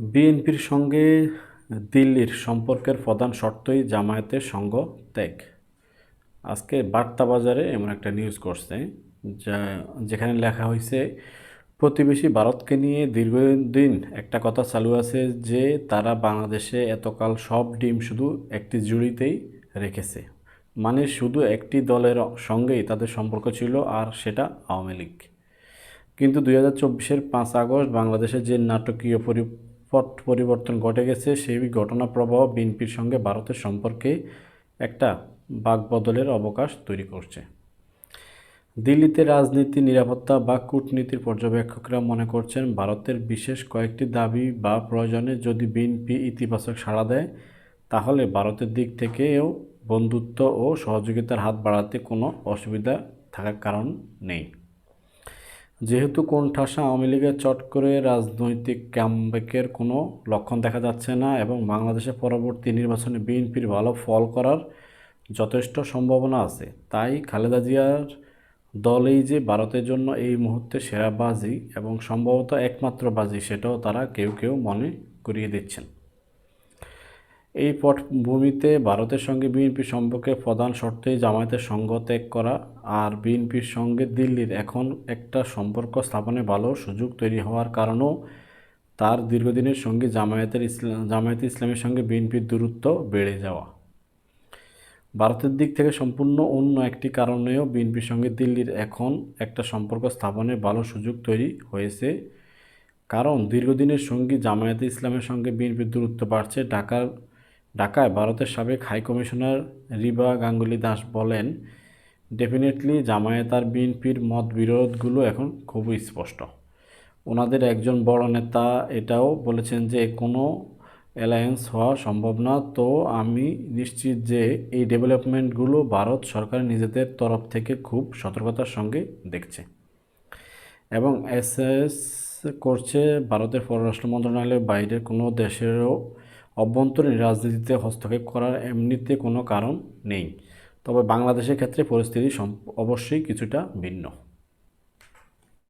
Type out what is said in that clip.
বিএনপির সঙ্গে দিল্লির সম্পর্কের প্রধান শর্তই জামায়াতের সঙ্গ ত্যাগ। আজকে বার্তা বাজারে এমন একটা নিউজ করছে, যা যেখানে লেখা হয়েছে, প্রতিবেশী ভারতকে নিয়ে দীর্ঘদিন একটা কথা চালু আছে যে তারা বাংলাদেশে এতকাল সব ডিম শুধু একটি জুড়িতেই রেখেছে। মানে শুধু একটি দলের সঙ্গেই তাদের সম্পর্ক ছিল আর সেটা আওয়ামী লীগ। কিন্তু দুই হাজার চব্বিশের পাঁচ আগস্ট বাংলাদেশে যে নাটকীয় পরিপট পরিবর্তন ঘটে গেছে, সেই ঘটনা প্রবাহ বিএনপির সঙ্গে ভারতের সম্পর্কে একটা বাকবদলের অবকাশ তৈরি করছে। দিল্লিতে রাজনীতি, নিরাপত্তা বা কূটনীতির পর্যবেক্ষকরা মনে করছেন, ভারতের বিশেষ কয়েকটি দাবি বা প্রয়োজনে যদি বিএনপি ইতিবাচক সাড়া দেয়, তাহলে ভারতের দিক থেকেও বন্ধুত্ব ও সহযোগিতার হাত বাড়াতে কোনো অসুবিধা থাকার কারণ নেই। যেহেতু কোণঠাসা আওয়ামী লীগের চট করে রাজনৈতিক ক্যামব্যাকের কোনো লক্ষণ দেখা যাচ্ছে না এবং বাংলাদেশে পরবর্তী নির্বাচনে বিএনপির ভালো ফল করার যথেষ্ট সম্ভাবনা আছে, তাই খালেদা জিয়ার দলেই যে ভারতের জন্য এই মুহূর্তে সেরা বাজি এবং সম্ভবত একমাত্র বাজি, সেটাও তারা কেউ কেউ মনে করিয়ে দিচ্ছেন। এই পটভূমিতে ভারতের সঙ্গে বিএনপির সম্পর্কে প্রধান শর্তই জামায়াতের সঙ্গ ত্যাগ করা আর বিএনপির সঙ্গে দিল্লির এখন একটা সম্পর্ক স্থাপনে ভালো সুযোগ তৈরি হওয়ার কারণেও তার দীর্ঘদিনের সঙ্গে জামায়াতের ইসলাম জামায়াতে ইসলামের সঙ্গে বিএনপির দূরত্ব বেড়ে যাওয়া। ভারতের দিক থেকে সম্পূর্ণ অন্য একটি কারণেও বিএনপির সঙ্গে দিল্লির এখন একটা সম্পর্ক স্থাপনের ভালো সুযোগ তৈরি হয়েছে। কারণ দীর্ঘদিনের সঙ্গী জামায়াতে ইসলামের সঙ্গে বিএনপির দূরত্ব বাড়ছে। ঢাকার ঢাকায় ভারতের সাবেক হাই কমিশনার রিবা গাঙ্গুলি দাস বলেন, ডেফিনেটলি জামায়াত আর বিএনপির মত বিরোধগুলো এখন খুবই স্পষ্ট। ওনাদের একজন বড় নেতা এটাও বলেছেন যে কোনো অ্যালায়েন্স হওয়া সম্ভব না। তো আমি নিশ্চিত যে এই ডেভেলপমেন্টগুলো ভারত সরকার নিজেদের তরফ থেকে খুব সতর্কতার সঙ্গে দেখছে। এবং এসএস করছে ভারতের পররাষ্ট্র মন্ত্রণালয়ের বাইরের কোনো দেশেরও অভ্যন্তরীণ রাজনীতিতে হস্তক্ষেপ করার এমনিতে কোনো কারণ নেই। তবে বাংলাদেশের ক্ষেত্রে পরিস্থিতি অবশ্যই কিছুটা ভিন্ন।